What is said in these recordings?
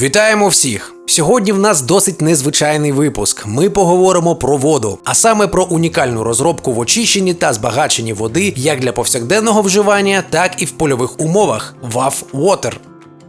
Вітаємо всіх! Сьогодні в нас досить незвичайний випуск. Ми поговоримо про воду, а саме про унікальну розробку в очищенні та збагаченні води як для повсякденного вживання, так і в польових умовах WAF Water.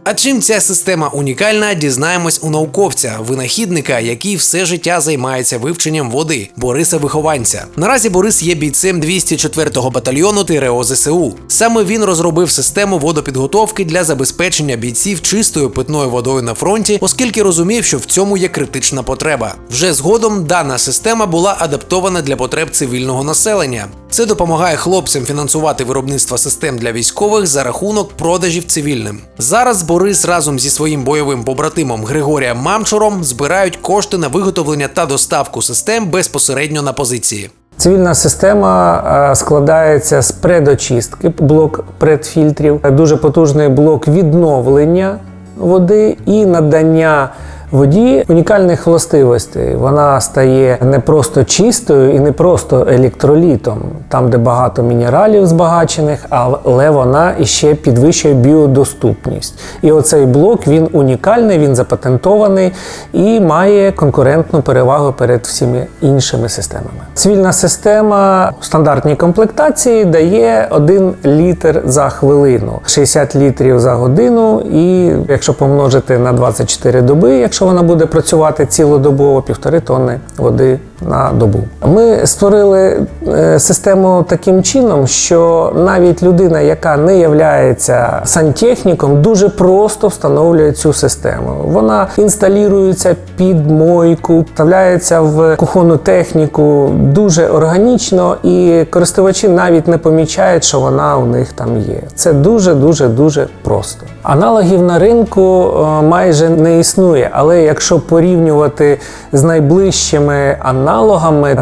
А чим ця система унікальна, дізнаємось у науковця, винахідника, який все життя займається вивченням води Бориса Вихованця. Наразі Борис є бійцем 204-го батальйону ТРО ЗСУ. Саме він розробив систему водопідготовки для забезпечення бійців чистою питною водою на фронті, оскільки розумів, що в цьому є критична потреба. Вже згодом дана система була адаптована для потреб цивільного населення. Це допомагає хлопцям фінансувати виробництво систем для військових за рахунок продажів цивільним. Зараз Борис разом зі своїм бойовим побратимом Григорієм Мамчуром збирають кошти на виготовлення та доставку систем безпосередньо на позиції. Цивільна система е, складається з предочистки, блок предфільтрів, дуже потужний блок відновлення води і надання воді унікальних властивостей. Вона стає не просто чистою і не просто електролітом, там, де багато мінералів збагачених, але вона іще підвищує біодоступність. І оцей блок він унікальний, він запатентований і має конкурентну перевагу перед всіми іншими системами. Цивільна система в стандартній комплектації дає 1 літр за хвилину, 60 літрів за годину, і якщо помножити на 24 доби, якщо вона буде працювати цілодобово, півтори тонни води на добу. Ми створили е, систему таким чином, що навіть людина, яка не являється сантехніком, дуже просто встановлює цю систему. Вона інсталюється під мойку, вставляється в кухонну техніку дуже органічно, і користувачі навіть не помічають, що вона у них там є. Це дуже дуже дуже просто. Аналогів на ринку е, майже не існує, але якщо порівнювати з найближчими аналогами,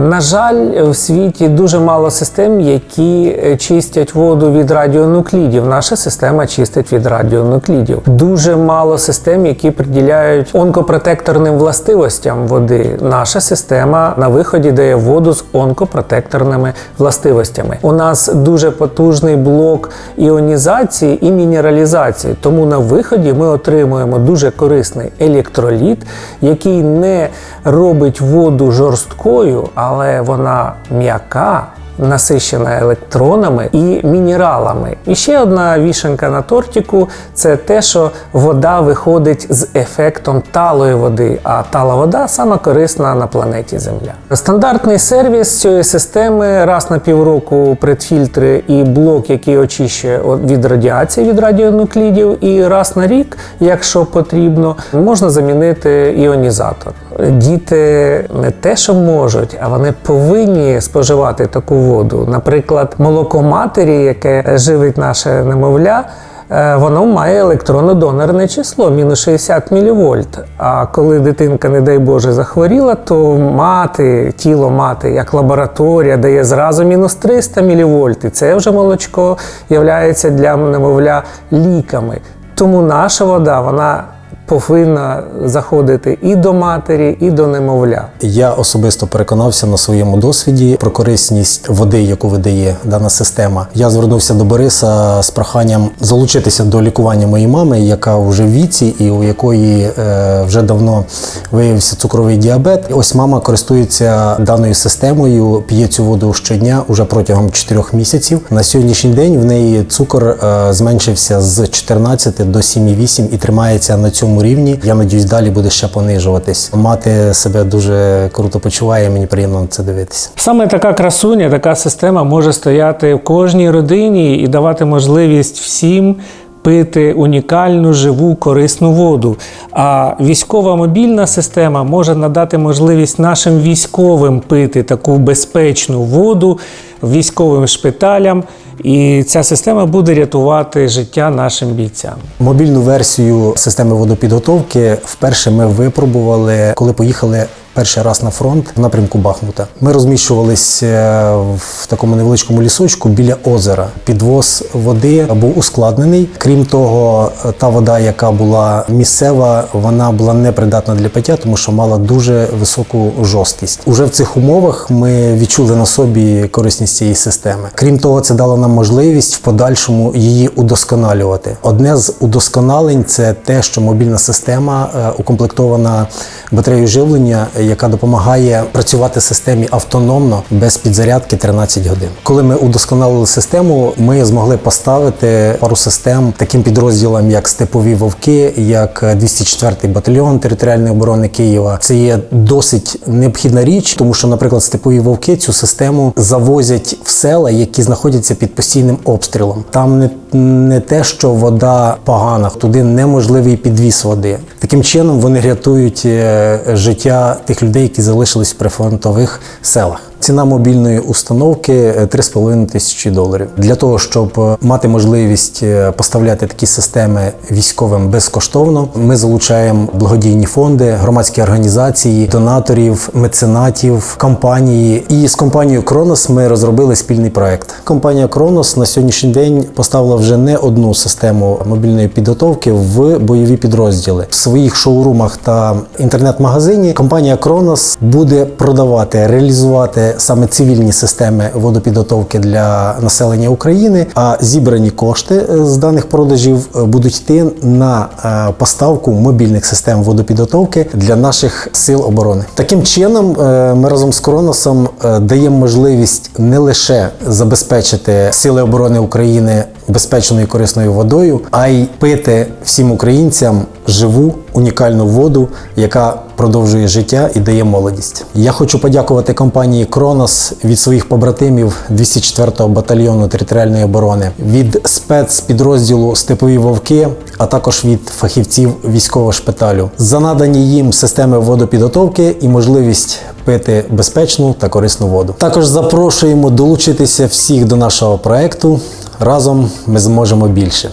на жаль, в світі дуже мало систем, які е, чистять воду від радіонуклідів. Наша система чистить від радіонуклідів. Дуже мало систем, які приділяють онкопротекторним властивостям води. Наша система на виході дає воду з онкопротекторними властивостями. У нас дуже потужний блок іонізації і мінералізації. Тому на виході ми отримуємо дуже корисний електроліт, який не робить воду жорсткою, але вона м'яка. Насищена електронами і мінералами. І ще одна вішенка на тортику це те, що вода виходить з ефектом талої води, а тала вода сама корисна на планеті Земля. Стандартний сервіс цієї системи раз на півроку предфільтри і блок, який очищує від радіації від радіонуклідів, і раз на рік, якщо потрібно, можна замінити іонізатор. Діти не те, що можуть, а вони повинні споживати таку воду. Наприклад, молоко матері, яке живить наше немовля. е, Воно має електронно-донорне число мінус 60 мВ. А коли дитинка, не дай Боже, захворіла, то мати, тіло мати, як лабораторія, дає зразу мінус 300 мВ. І це вже молочко є для немовля ліками. Тому наша вода, вона повинна заходити і до матері, і до немовля. Я особисто переконався на своєму досвіді про корисність води, яку видає дана система. Я звернувся до Бориса з проханням залучитися до лікування моєї мами, яка вже в віці і у якої е, вже давно виявився цукровий діабет. Ось мама користується даною системою, п'є цю воду щодня уже протягом 4 місяців. На сьогоднішній день в неї цукор е, зменшився з 14 до 7,8 і тримається на цьому рівні. Я надіюсь, далі буде ще понижуватись. Мати себе дуже круто почуває. Мені приємно це дивитися. Саме така красуня, така система може стояти в кожній родині і давати можливість всім. Пити унікальну живу корисну воду. А військова мобільна система може надати можливість нашим військовим пити таку безпечну воду військовим шпиталям, і ця система буде рятувати життя нашим бійцям. Мобільну версію системи водопідготовки вперше ми випробували, коли поїхали перший раз на фронт в напрямку Бахмута. Ми розміщувалися е, в такому невеличкому лісочку біля озера. Підвоз води був ускладнений. Крім того, та вода, яка була місцева, вона була непридатна для пиття, тому що мала дуже високу жорсткість. Уже в цих умовах ми відчули на собі корисність цієї системи. Крім того, це дало нам можливість в подальшому її удосконалювати. Одне з удосконалень це те, що мобільна система е, укомплектована батареєю живлення, яка допомагає працювати системі автономно без підзарядки 13 годин. Коли ми удосконалили систему, ми змогли поставити пару систем таким підрозділам, як степові вовки, як 204-й батальйон територіальної оборони Києва. Це є досить необхідна річ, тому що, наприклад, степові вовки цю систему завозять в села, які знаходяться під постійним обстрілом. Там не, не те, що вода погана, туди неможливий підвіз води. Таким чином вони рятують е, життя тих людей, які залишились в прифронтових селах. Ціна мобільної установки е, 3,5 тисячі доларів. Для того, щоб е, мати можливість е, поставляти такі системи військовим безкоштовно, ми залучаємо благодійні фонди, громадські організації, донаторів, меценатів, компанії. І з компанією Кронос ми розробили спільний проект. Компанія Кронос на сьогоднішній день поставила вже не одну систему мобільної підготовки в бойові підрозділи в своїх шоурумах та інтернет-магазині. Компанія Кронос буде продавати, реалізувати саме цивільні системи водопідготовки для населення України. А зібрані кошти е, з даних продажів е, будуть йти на е, поставку мобільних систем водопідготовки для наших сил оборони. Таким чином, ми разом з Кроносом даємо можливість не лише забезпечити сили оборони України безпечною і корисною водою, а й пити всім українцям живу унікальну воду, яка продовжує життя і дає молодість. Я хочу подякувати компанії Кронос від своїх побратимів 204-го батальйону територіальної оборони, від спецпідрозділу Степові вовки, а також від фахівців військового шпиталю за надані їм системи водопідготовки і можливість пити безпечну та корисну воду. Також запрошуємо долучитися всіх до нашого проекту. Разом ми зможемо більше.